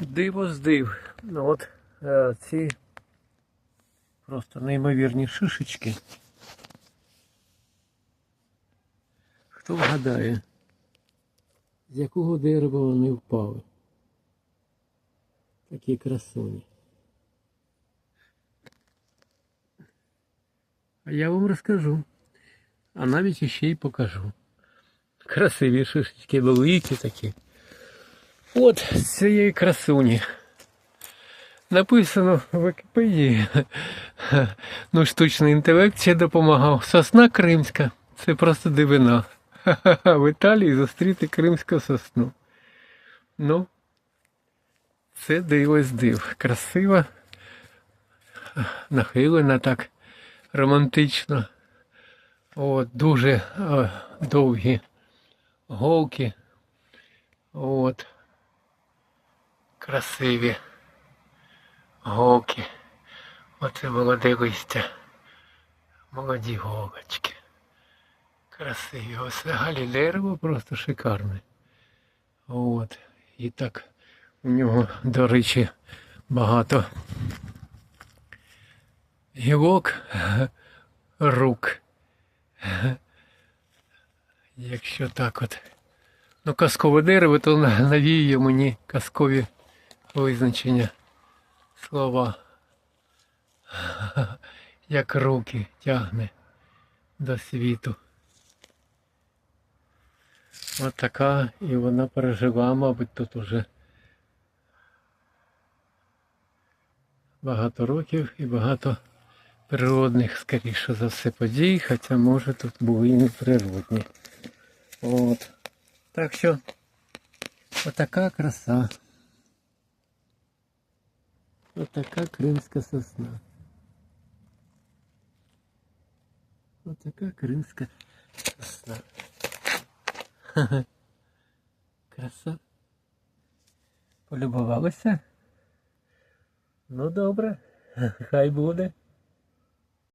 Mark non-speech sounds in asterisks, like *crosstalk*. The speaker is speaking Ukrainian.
Диво здив. Ну от е, ці просто неймовірні шишечки. Хто вгадає, з якого дерева вони впали? Такі красуні. А я вам розкажу. А навіть іще й покажу. Красиві шишечки, великі такі. От з цієї красуні. Написано в Вікіпедії. Ну, штучний інтелект ще допомагав. Сосна кримська. Це просто дивина. В Італії зустріти кримську сосну. Ну, це диво з див. Красива, нахилена так романтично. От, дуже е, довгі голки. От. Красиві голки. Оце молоде листя. Молоді голочки. Красиві. Ось взагалі дерево просто шикарне. От. І так у нього, до речі, багато гілок рук. Якщо так от. Ну, казкове дерево, то на- навіює мені казкові визначення слова. *laughs* Як руки тягне до світу. От така, і вона пережила, мабуть, тут уже багато років і багато природних, скоріше за все, подій, хоча може тут були і неприродні. От. Так що отака краса. Отака кримська сосна. Отака кримська сосна. Ха-ха. *laughs* Краса. Полюбувалися? Ну добре, *laughs* хай буде.